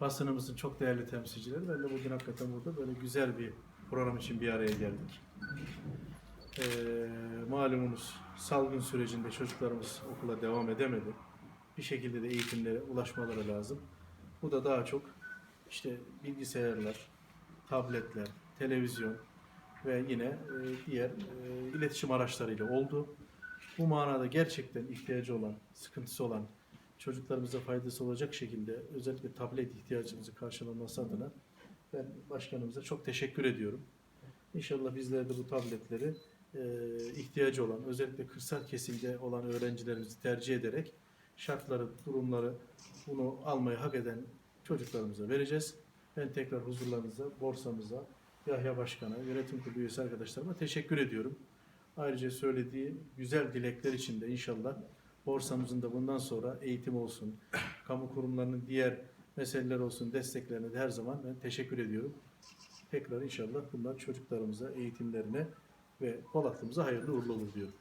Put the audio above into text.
basınımızın çok değerli temsilcileri. Ben de bugün hakikaten burada böyle güzel bir program için bir araya geldik. Ee, malumunuz salgın sürecinde çocuklarımız okula devam edemedi. Bir şekilde de eğitimlere ulaşmaları lazım. Bu da daha çok işte bilgisayarlar, tabletler, televizyon ve yine e, diğer e, iletişim araçlarıyla oldu. Bu manada gerçekten ihtiyacı olan, sıkıntısı olan, çocuklarımıza faydası olacak şekilde özellikle tablet ihtiyacımızı karşılaması adına ben başkanımıza çok teşekkür ediyorum. İnşallah bizler de bu tabletleri e, ihtiyacı olan, özellikle kırsal kesimde olan öğrencilerimizi tercih ederek şartları, durumları bunu almayı hak eden çocuklarımıza vereceğiz. Ben tekrar huzurlarınıza, borsamıza, Yahya Başkan'a, yönetim kurulu üyesi arkadaşlarıma teşekkür ediyorum. Ayrıca söylediği güzel dilekler için de inşallah borsamızın da bundan sonra eğitim olsun, kamu kurumlarının diğer meseleler olsun desteklerine de her zaman ben teşekkür ediyorum. Tekrar inşallah bunlar çocuklarımıza, eğitimlerine ve Polatlı'mıza hayırlı uğurlu olur diyorum.